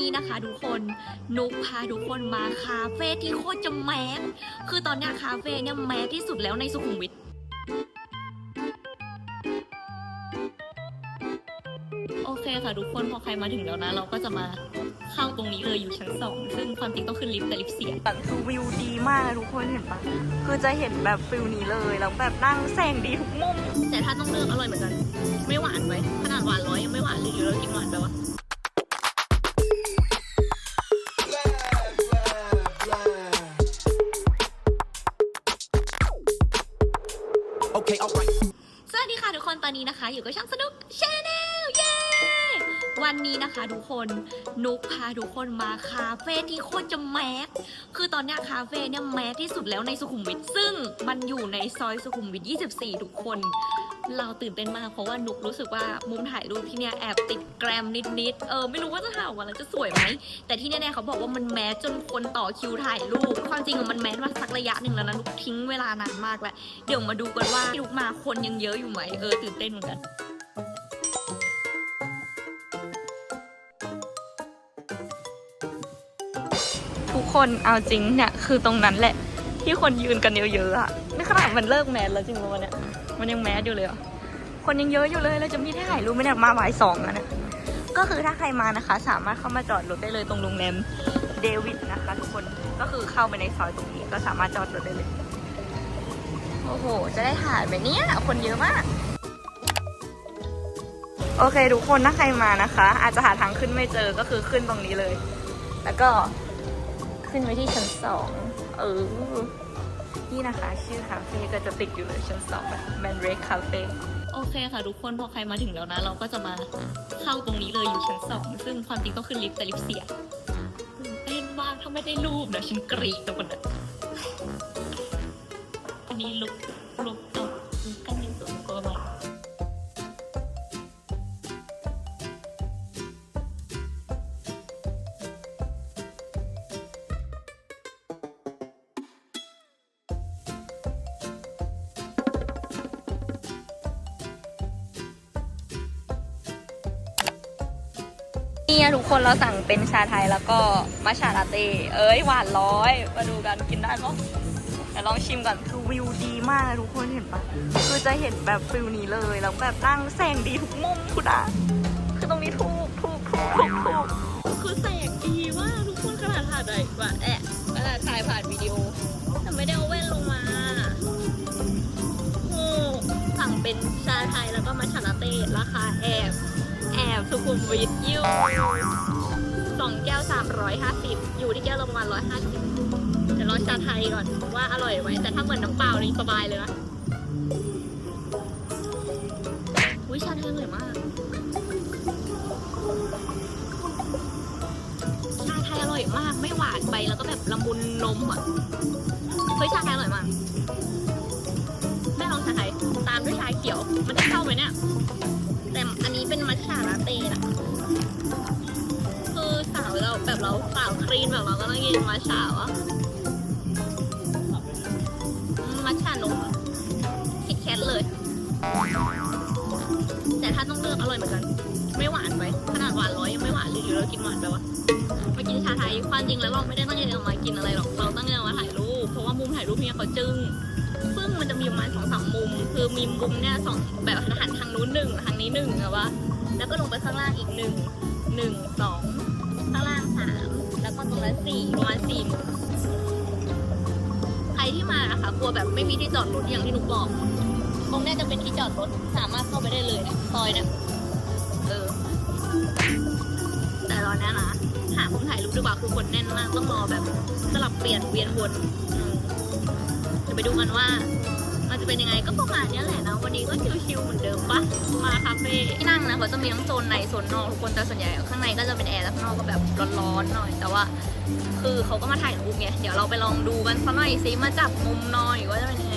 นี่นะคะทุกคนนุกพาทุกคนมาคาเฟ่ที่โคตรจะแมสคือตอนเนี้ยคาเฟ่เนี่ยแมสที่สุดแล้วในสุขุมวิทโอเคค่ะทุกคนพอใครมาถึงแล้วนะ เราก็จะมาเข้าตรงนี้เลยอยู่ชั้นสองซึ่งความจริงต้องขึ้นลิฟต์แต่ลิฟต์เสียแบบคือวิวดีมากนะทุกคนเห็นปะคือจะเห็นแบบฟิลนี้เลยแล้วแบบนั่งแสงดีทุกมุมแต่ถ้าต้องเลือกอร่อยเหมือนกัน ไม่หวานไว้ขนาดหวานร้อยยังไม่หวานเลยอยู่แล้วกินหวานไปวะ Okay, alright. สวัสดีค่ะทุกคนตอนนี้นะคะ อยู่กับช่างสนุกชาแนลเย้วันนี้นะคะทุกคนนุกพาทุกคนมาคาเฟ่ที่โคตรจะแมสคือตอนนี้คาเฟ่เนี่ยแมสที่สุดแล้วในสุขุมวิทซึ่งมันอยู่ในซอยสุขุมวิท 24 ทุกคน เราตื่นเต้นมากเพราะว่านุกรู้สึกว่ามุมถ่ายรูปที่เนี่ยแอบติดแกรมนิดๆ เออไม่รู้ว่าจะถ่ายออกมาแล้วจะสวยไหม แต่ที่แน่ๆเขาบอกว่ามันแมสจนคนต่อคิวถ่ายรูป ความจริงอะมันแมสมาสักระยะหนึ่งแล้วนะนุกทิ้งเวลานานมากแล้ว เดี๋ยวมาดูกันว่านุกมาคนยังเยอะอยู่ไหมเออตื่นเต้นเหมือนกันทุกคนเอาจริงเนี่ยคือตรงนั้นแหละ ที่คนยืนกันเยอะๆอะ นี่ขนาดมันเลิกแมสแล้วจริงปะวะเนี่ยมันยังแมสอยู่เลยอะคนยังเยอะอยู่เลยเราจะมีที่ถ่ายรูปไหมเนี่ยมาบ่ายสองแล้วเนี่ยก็คือถ้าใครมานะคะ สามารถเข้ามาจอดรถได้เลยตรงโรงแรมเดวิดนะคะ ทุกคนก็คือเข้าไปในซอยตรงนี้ก็สามารถจอดรถได้เลย โอ้โห จะได้ถ่ายไหมเนี่ยคนเยอะมาก โอเค ทุกคนถ้าใครมานะคะ อาจจะหาทางขึ้นไม่เจอก็คือขึ้นตรงนี้เลย แล้วก็ขึ้นไปที่ชั้นสองเออ นี่นะคะ ชื่อคาเฟ่ก็จะติดอยู่เลยชั้นสองแบบแมนเรกคาเฟ่โอเคค่ะทุกคนพอใครมาถึงแล้วนะ เราก็จะมาเข้าตรงนี้เลยอยู่ชั้นสองซึ่งความจริงต้องขึ้นลิฟต์แต่ลิฟต์เสียตื่นเต้นมากถ้าไม่ได้รูปนะฉันกรีดตัวคนนั้นอันนี้ลุกลุก นี่ทุกคนเราสั่งเป็นชาไทยแล้วก็มัชชาลาเต้ เอ้ยหวานร้อย มาดูกันกินได้ปะเดี๋ยวลองชิมก่อนคือวิวดีมากนะทุกคนเห็นปะคือจะเห็นแบบฟิลนี้เลยแล้วแบบนั่งแสงดีทุกมุมคุณอะคือตรงนี้ถูกถูกถูกถูกถูกคือแสงดีมากทุกคนขนาดถ่ายได้ว่าแอะขนาดถ่ายผ่านวิดีโอแต่ไม่ได้เอาแว่นลงมาโอ้สั่งเป็นชาไทยแล้ว บสุขุมวิทยู่สองแก้วสามร้อยห้าสิบอยู่ที่แก้วละประมาณร้อยห้าสิบเดี๋ยวลองชาไทยก่อนว่าอร่อยไหมแต่ถ้าเหมือนน้ำเปล่านี่สบายเลยนะอุ้ยชาไทยอร่อยมาก ชาไทยอร่อยมากไม่หวานไปแล้วก็แบบละมุนนมอะเฮ้ยชาไทยอร่อยมากแม่ลองชาไทยตามด้วยชาเขียว มันจะเข้าไหมเนี่ย เต้นะคือสาวเราแบบเราสาวครีนแบบเราก็ต้องกินมัทฉะวะมัทฉะนมคิดแคทเลย แต่ถ้าต้องเลือกอร่อยเหมือนกัน ไม่หวานไปขนาดหวานร้อยยังไม่หวานเลยอยู่แล้วกินหวานไปวะมากินชาไทยความจริงแล้วเราไม่ได้ตั้งใจจะมากินอะไรหรอกเราตั้งใจมาถ่ายรูปเพราะว่ามุมถ่ายรูปเนี่ยเขาจึ้งซึ่งมันจะมีประมาณสองสามมุม คือมีมุมเนี่ยสองแบบหันทางนู้นหนึ่งทางนี้หนึ่งอะวะ แล้วก็ลงไปข้างล่างอีกหนึ่งหนึ่งสองข้างล่างสามแล้วก็ตรงนั้นสี่ประมาณสี่มุมใครที่มาอะค่ะกลัวแบบไม่มีที่จอดรถอย่างที่หนุกบอกตรงนี้จะเป็นที่จอดรถสามารถเข้าไปได้เลยซอยเนี่ยเออแต่ตอนเนี้ยนะหามุมถ่ายรูปดีกว่าคือคนแน่นมากต้องรอแบบสลับเปลี่ยนเวียนวนจะไปดูกันว่า มันจะเป็นยังไงก็ประมาณนี้แหละนะ วันนี้ก็ชิวๆเหมือนเดิมปะมาคาเฟ่ที่นั่งนะเขาจะมีทั้งโซนในโซนนอกทุกคนแต่ส่วนใหญ่ข้างในก็จะเป็นแอร์แล้วข้างนอกก็แบบร้อนๆหน่อย แต่ว่า คือเขาก็มาถ่ายรูปไงเดี๋ยวเราไปลองดูกันสักหน่อยสิมาจับมุมหน่อยว่าจะเป็นยังไง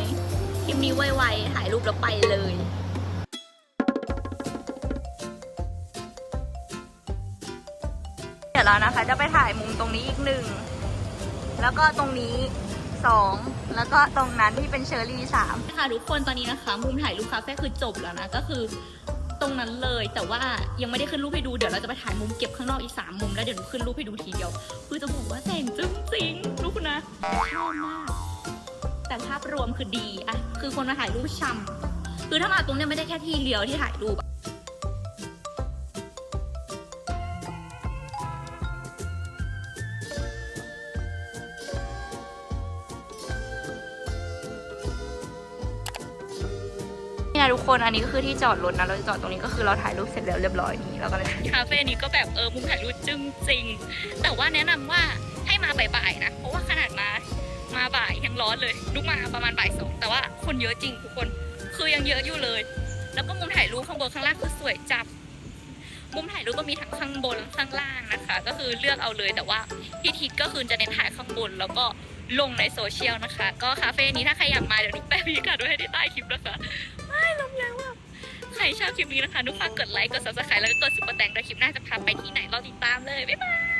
คลิปนี้ไวๆถ่ายรูปแล้วไปเลยเดี๋ยวเรานะคะจะไปถ่ายมุมตรงนี้อีกหนึ่ง แล้วก็ตรงนี้ สองแล้วก็ตรงนั้นที่เป็นเชอร์รี่สามค่ะทุกคนตอนนี้นะคะมุมถ่ายรูปคาเฟ่คือจบแล้วนะก็คือตรงนั้นเลย แต่ว่ายังไม่ได้ขึ้นรูปให้ดูเดี๋ยวเราจะไปถ่ายมุมเก็บข้างนอกอีกสามมุมแล้วเดี๋ยวหนูขึ้นรูปให้ดูทีเดียว คือจะบอกว่าแสงจึ้งจริงรู้คุณนะชอบมากแต่ภาพรวมคือดีอะคือคนมาถ่ายรูปช่ำคือถ้ามาตรงเนี้ยไม่ได้แค่ที่เดียวที่ถ่ายรูป อะนี่นะทุกคนอันนี้ก็คือที่จอดรถนะเราจะจอดตรงนี้ก็คือเราถ่ายรูปเสร็จแล้วเรียบร้อยนี่เราก็เลยคาเฟ่นี้ก็แบบเออมุมถ่ายรูปจึ้งจริง แต่ว่าแนะนำว่าให้มาบ่ายๆนะ เพราะว่าขนาดมามาบ่ายยังร้อนเลยลุกมาประมาณบ่ายสองแต่ว่าคนเยอะจริงทุกคนคือยังเยอะอยู่เลย แล้วก็มุมถ่ายรูปข้างบนข้างล่างคือสวยจับมุมถ่ายรูปก็มีทั้งข้างบนข้างล่างนะคะ ก็คือเลือกเอาเลยแต่ว่าพี่ทิศก็คือจะเน้นถ่ายข้างบนแล้วก็ ลงในโซเชียลนะคะ ก็คาเฟ่นี้ถ้าใครอยากมาเดี๋ยวนุ๊กแปะพิกัดไว้ให้ที่ใต้คลิปนะคะไม่ลมแรงว่ะใครชอบคลิปนี้นะคะนุ๊กฝากกดไลค์กดซับสไครต์แล้วก็กดซุปเปอร์แตงด้วยคลิปหน้าจะพาไปที่ไหนรอติดตามเลยบ๊ายบาย